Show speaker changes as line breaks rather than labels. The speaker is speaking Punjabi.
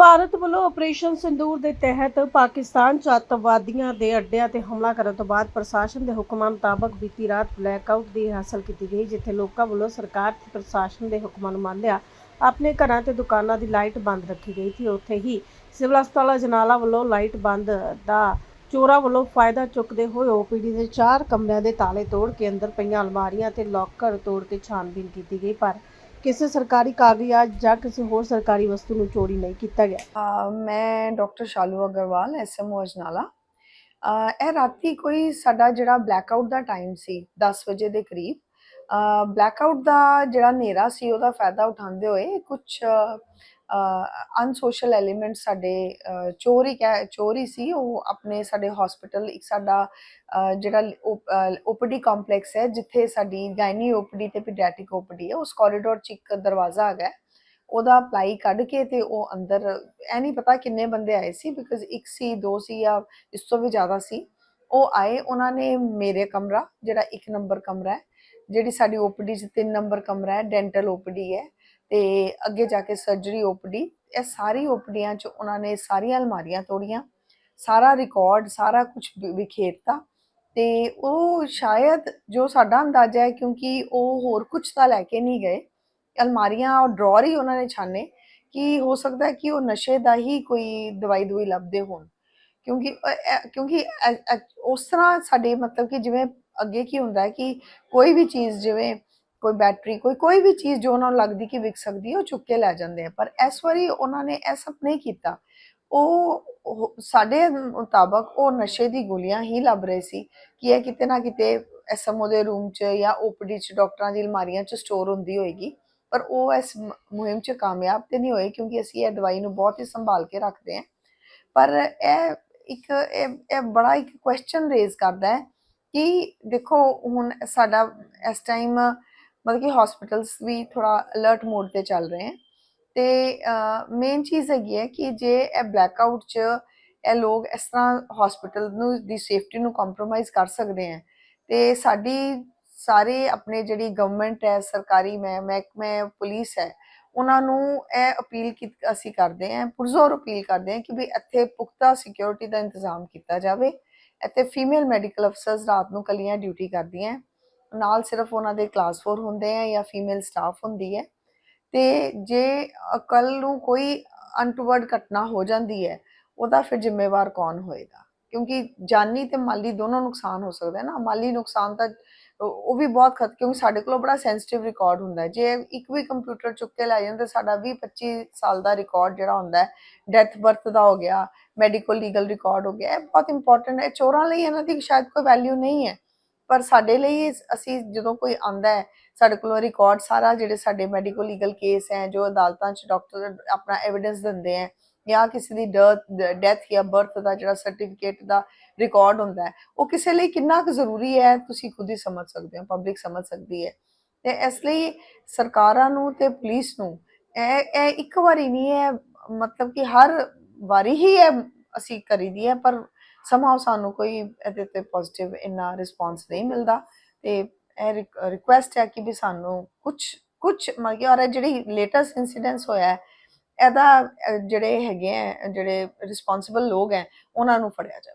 ਭਾਰਤ ਵੱਲੋਂ ਆਪਰੇਸ਼ਨ ਸਿੰਦੂਰ ਦੇ ਤਹਿਤ ਪਾਕਿਸਤਾਨ 'ਚ ਅੱਤਵਾਦੀਆਂ ਦੇ ਅੱਡਿਆਂ ਤੇ ਹਮਲਾ ਕਰਨ ਤੋਂ ਬਾਅਦ ਪ੍ਰਸ਼ਾਸਨ ਦੇ ਹੁਕਮਾਂ ਮੁਤਾਬਕ ਬੀਤੀ ਰਾਤ ਬਲੈਕਆਊਟ ਦੀ ਹਾਸਲ ਕੀਤੀ ਗਈ, ਜਿੱਥੇ ਲੋਕਾਂ ਵੱਲੋਂ ਸਰਕਾਰ ਤੇ ਪ੍ਰਸ਼ਾਸਨ ਦੇ ਹੁਕਮਾਂ ਨੂੰ ਮੰਨਦਿਆਂ ਆਪਣੇ ਘਰਾਂ ਤੇ ਦੁਕਾਨਾਂ ਦੀ ਲਾਈਟ ਬੰਦ ਰੱਖੀ ਗਈ ਸੀ। ਉੱਥੇ ਹੀ ਸਿਵਲ ਹਸਪਤਾਲ ਅਜਨਾਲਾ ਵੱਲੋਂ ਲਾਈਟ ਬੰਦ ਦਾ ਚੋਰਾਂ ਵੱਲੋਂ ਫਾਇਦਾ ਚੁੱਕਦੇ ਹੋਏ ਓਪੀਡੀ ਦੇ ਚਾਰ ਕਮਰਿਆਂ ਦੇ ਤਾਲੇ ਤੋੜ ਕੇ ਅੰਦਰ ਪਈਆਂ ਅਲਮਾਰੀਆਂ ਤੇ ਲੋਕਰ ਤੋੜ ਕੇ ਛਾਨਬੀਨ ਕੀਤੀ ਗਈ, ਪਰ ਕਿਸੇ ਸਰਕਾਰੀ ਕਾਗਜ਼ਾਤ ਜਾਂ ਕਿਸੇ ਹੋਰ ਸਰਕਾਰੀ ਵਸਤੂ ਨੂੰ ਚੋਰੀ ਨਹੀਂ ਕੀਤਾ ਗਿਆ।
ਅਹ ਮੈਂ ਡਾਕਟਰ ਸ਼ਾਲੂ ਅਗਰਵਾਲ ਐਸਐਮਓ ਅਜਨਾਲਾ। ਅਹ ਇਹ ਰਾਤੀ ਕੋਈ ਸਾਡਾ ਜਿਹੜਾ ਬਲੈਕਆਊਟ ਦਾ ਟਾਈਮ ਸੀ 10 ਵਜੇ ਦੇ ਕਰੀਬ ਬਲੈਕਆਊਟ ਦਾ ਜਿਹੜਾ ਹਨੇਰਾ ਸੀ, ਉਹਦਾ ਫਾਇਦਾ ਉਠਾਉਂਦੇ ਹੋਏ ਕੁਝ ਅਨਸੋਸ਼ਲ ਐਲੀਮੈਂਟ ਸਾਡੇ ਚੋਰੀ ਕਹਿ ਚੋਰੀ ਸੀ ਉਹ ਆਪਣੇ ਸਾਡੇ ਹਸਪੀਟਲ ਇੱਕ ਸਾਡਾ ਅਹ, ਜਿਹੜਾ ਓਪੀਡੀ ਕੰਪਲੈਕਸ ਹੈ ਜਿੱਥੇ ਸਾਡੀ ਗਾਇਨੀ ਓਪੀਡੀ ਤੇ ਪੀਡੀਆਟ੍ਰਿਕ ਓਪੀਡੀ ਹੈ ਉਸ ਕੋਰੀਡੋਰ 'ਚ ਇੱਕ ਦਰਵਾਜ਼ਾ ਹੈਗਾ ਉਹਦਾ ਅਪਲਾਈ ਕੱਢ ਕੇ ਤੇ ਉਹ ਅੰਦਰ ਇਹ ਨਹੀਂ ਪਤਾ ਕਿੰਨੇ ਬੰਦੇ ਆਏ ਸੀ ਬਿਕਾਜ਼ ਇੱਕ ਸੀ ਦੋ ਸੀ ਜਾਂ ਇਸ ਤੋਂ ਵੀ ਜ਼ਿਆਦਾ ਸੀ ਉਹ ਆਏ ਉਹਨਾਂ ਨੇ ਮੇਰੇ ਕਮਰਾ ਜਿਹੜਾ ਇੱਕ ਨੰਬਰ ਕਮਰਾ ਹੈ ਜਿਹੜੀ ਸਾਡੀ ਓਪੀਡੀ 'ਚ ਤਿੰਨ ਨੰਬਰ ਕਮਰਾ ਹੈ ਡੈਂਟਲ ਓਪੀਡੀ ਹੈ ਤੇ ਅੱਗੇ ਜਾ ਕੇ ਸਰਜਰੀ ਓਪੀਡੀ, ਇਹ ਸਾਰੀ ਓਪੀਡੀਆਂ 'ਚ ਉਹਨਾਂ ਨੇ ਸਾਰੀਆਂ ਅਲਮਾਰੀਆਂ ਤੋੜੀਆਂ, ਸਾਰਾ ਰਿਕਾਰਡ ਸਾਰਾ ਕੁਝ ਵਿਖੇਰਤਾ ਤੇ ਉਹ ਸ਼ਾਇਦ ਜੋ ਸਾਡਾ ਅੰਦਾਜ਼ਾ ਹੈ ਕਿਉਂਕਿ ਉਹ ਹੋਰ ਕੁਝ ਤਾਂ ਲੈ ਕੇ ਨਹੀਂ ਗਏ, ਅਲਮਾਰੀਆਂ ਔਰ ਡਰਾਅਰ ਹੀ ਉਹਨਾਂ ਨੇ ਛਾਣੇ ਕਿ ਹੋ ਸਕਦਾ ਹੈ ਕਿ ਉਹ ਨਸ਼ੇ ਦਾ ਹੀ ਕੋਈ ਦਵਾਈ ਦਵਾਈ ਲੱਭਦੇ ਹੋਣ ਕਿਉਂਕਿ ਕਿਉਂਕਿ ਉਸ ਤਰ੍ਹਾਂ ਸਾਡੇ ਮਤਲਬ ਕਿ ਜਿਵੇਂ ਅੱਗੇ ਕੀ ਹੁੰਦਾ ਹੈ ਕਿ ਕੋਈ ਵੀ ਚੀਜ਼ ਜਿਵੇਂ ਕੋਈ ਬੈਟਰੀ ਕੋਈ ਕੋਈ ਵੀ ਚੀਜ਼ ਜੋ ਉਹਨਾਂ ਨੂੰ ਲੱਗਦੀ ਕਿ ਵਿਕ ਸਕਦੀ ਹੈ, ਉਹ ਚੁੱਕ ਕੇ ਲੈ ਜਾਂਦੇ ਆ। ਪਰ ਇਸ ਵਾਰੀ ਉਹਨਾਂ ਨੇ ਇਹ ਸਭ ਨਹੀਂ ਕੀਤਾ। ਉਹ ਸਾਡੇ ਮੁਤਾਬਕ ਉਹ ਨਸ਼ੇ ਦੀ ਗੋਲੀਆਂ ਹੀ ਲੱਭ ਰਹੇ ਸੀ ਕਿ ਇਹ ਕਿਤੇ ਨਾ ਕਿਤੇ ਐਸਐਮਓ ਦੇ ਰੂਮ 'ਚ ਜਾਂ ਓਪੀਡੀ 'ਚ ਡਾਕਟਰਾਂ ਦੀ ਅਲਮਾਰੀਆਂ 'ਚ ਸਟੋਰ ਹੁੰਦੀ ਹੋਏਗੀ। ਪਰ ਉਹ ਇਸ ਮੁਹਿੰਮ 'ਚ ਕਾਮਯਾਬ ਤੇ ਨਹੀਂ ਹੋਏ ਕਿਉਂਕਿ ਅਸੀਂ ਇਹ ਦਵਾਈ ਨੂੰ ਬਹੁਤ ਹੀ ਸੰਭਾਲ ਕੇ ਰੱਖਦੇ ਹਾਂ। ਪਰ ਇਹ ਇੱਕ, ਇਹ ਇਹ ਬੜਾ ਇੱਕ ਕੁਐਸਚਨ ਰੇਜ਼ ਕਰਦਾ ਹੈ ਕਿ ਦੇਖੋ ਹੁਣ ਸਾਡਾ ਇਸ ਟਾਈਮ ਮਤਲਬ ਕਿ ਹਸਪੀਟਲਸ ਵੀ ਥੋੜਾ ਅਲਰਟ ਮੋਡ ਤੇ ਚੱਲ ਰਹੇ ਹਨ ਤੇ ਮੇਨ ਚੀਜ਼ ਹੈਗੀ ਹੈ ਕਿ ਜੇ ਇਹ ਬਲੈਕ ਆਊਟ 'ਚ ਇਹ ਲੋਕ ਇਸ ਤਰ੍ਹਾਂ ਹਸਪੀਟਲ ਨੂੰ, ਦੀ ਸੇਫਟੀ ਨੂੰ ਕੰਪਰੋਮਾਈਜ਼ ਕਰ ਸਕਦੇ ਹਨ ਤੇ ਸਾਡੀ ਸਾਰੇ ਆਪਣੇ ਜਿਹੜੀ ਗਵਰਨਮੈਂਟ ਹੈ, ਸਰਕਾਰੀ ਮੈਂ, ਮਹਿਕਮੇ ਪੁਲਿਸ ਹੈ, ਉਹਨਾਂ ਨੂੰ ਇਹ ਅਪੀਲ ਕੀ, ਅਸੀਂ ਕਰਦੇ ਹਾਂ, ਪੁਰਜ਼ੋਰ ਅਪੀਲ ਕਰਦੇ ਹਾਂ ਕਿ ਵੀ ਇੱਥੇ ਪੁਖਤਾ ਸਿਕਿਉਰਿਟੀ ਦਾ ਇੰਤਜ਼ਾਮ ਕੀਤਾ ਜਾਵੇ। ਇੱਥੇ ਫੀਮੇਲ ਮੈਡੀਕਲ ਅਫਸਰਸ ਰਾਤ ਨੂੰ ਕੱਲੀਆਂ ਡਿਊਟੀ ਕਰਦੀਆਂ ਨਾਲ ਸਿਰਫ ਉਹਨਾਂ ਦੇ ਕਲਾਸ 4 ਹੁੰਦੇ ਆ ਜਾਂ ਫੀਮੇਲ ਸਟਾਫ ਹੁੰਦੀ ਹੈ। ਤੇ ਜੇ ਕੱਲ ਨੂੰ ਕੋਈ ਅਨਟਵਰਡ ਘਟਨਾ ਹੋ ਜਾਂਦੀ ਹੈ, ਉਹਦਾ ਫਿਰ ਜ਼ਿੰਮੇਵਾਰ ਕੌਣ ਹੋਏਗਾ? ਕਿਉਂਕਿ ਜਾਨੀ ਤੇ ਮਾਲੀ ਦੋਨੋਂ ਨੁਕਸਾਨ ਹੋ ਸਕਦਾ ਹੈ ਨਾ। ਮਾਲੀ ਨੁਕਸਾਨ ਤਾਂ ਉਹ ਵੀ ਬਹੁਤ ਖਤ, ਕਿਉਂਕਿ ਸਾਡੇ ਕੋਲ ਬੜਾ ਸੈਂਸਿਟਿਵ ਰਿਕਾਰਡ ਹੁੰਦਾ ਹੈ। ਜੇ ਇੱਕ ਵੀ ਕੰਪਿਊਟਰ ਚੁੱਕ ਕੇ ਲੈ ਜਾਂਦੇ, ਸਾਡਾ 20 25 ਸਾਲ ਦਾ ਰਿਕਾਰਡ ਜਿਹੜਾ ਹੁੰਦਾ ਹੈ ਡੈਥ ਬਰਥ ਦਾ ਹੋ ਗਿਆ ਮੈਡੀਕਲ ਲੀਗਲ ਰਿਕਾਰਡ ਹੋ ਗਿਆ, ਇਹ ਬਹੁਤ ਇੰਪੋਰਟੈਂਟ ਹੈ। ਚੋਰਾਂ ਲਈ ਇਹਨਾਂ ਦੀ ਸ਼ਾਇਦ ਕੋਈ ਵੈਲਿਊ ਨਹੀਂ ਹੈ। ਪਰ ਸਾਡੇ ਲਈ ਅਸੀਂ ਜਦੋਂ ਕੋਈ ਆਂਦਾ ਹੈ, ਸਾਡੇ ਕੋਲ ਰਿਕਾਰਡ ਸਾਰਾ ਜਿਹੜੇ ਸਾਡੇ ਮੈਡੀਕਲ ਲੀਗਲ ਕੇਸ ਹੈ, ਜੋ ਅਦਾਲਤਾਂ 'ਚ ਡਾਕਟਰ ਆਪਣਾ ਐਵੀਡੈਂਸ ਦਿੰਦੇ ਹੈ ਜਾਂ ਕਿਸੇ ਦੀ ਡੈਥ ਜਾਂ ਬਰਥ ਦਾ ਜਿਹੜਾ ਸਰਟੀਫਿਕੇਟ ਦਾ ਰਿਕਾਰਡ ਹੁੰਦਾ ਹੈ, ਉਹ ਕਿਸੇ ਲਈ ਕਿੰਨਾ ਕੁ ਜ਼ਰੂਰੀ ਹੈ, ਤੁਸੀਂ ਖੁਦ ਹੀ ਸਮਝ ਸਕਦੇ ਹੋ ਪਬਲਿਕ ਸਮਝ ਸਕਦੀ ਹੈ। ਤੇ ਇਸ ਲਈ ਸਰਕਾਰਾਂ ਨੂੰ ਤੇ ਪੁਲਿਸ ਨੂੰ ਇਹ ਇਹ ਇੱਕ ਵਾਰੀ ਨਹੀਂ ਹੈ, ਮਤਲਬ ਕਿ ਹਰ ਵਾਰੀ ਹੀ ਇਹ ਅਸੀਂ ਕਰੀਦੀ ਹੈ, ਪਰ ਸਮਾਂ ਸਾਨੂੰ ਕੋਈ ਇਹਦੇ ਤੇ ਪੋਜ਼ਿਟਿਵ ਇੰਨਾ ਰਿਸਪਾਂਸ ਨਹੀਂ ਮਿਲਦਾ ਤੇ ਇਹ ਰਿਕੁਐਸਟ ਹੈ ਕਿ ਵੀ ਸਾਨੂੰ ਕੁਝ ਕੁਝ ਮਤਲਬ ਕਿ ਔਰ ਇਹ ਜਿਹੜੀ ਲੇਟੈਸਟ ਇਨਸੀਡੈਂਸ ਹੋਇਆ ਇਹਦਾ ਜਿਹੜੇ ਹੈਗੇ ਆ ਜਿਹੜੇ ਰਿਸਪੌਂਸਿਬਲ ਲੋਕ ਹੈ, ਉਹਨਾਂ ਨੂੰ ਫੜਿਆ ਜਾਵੇ।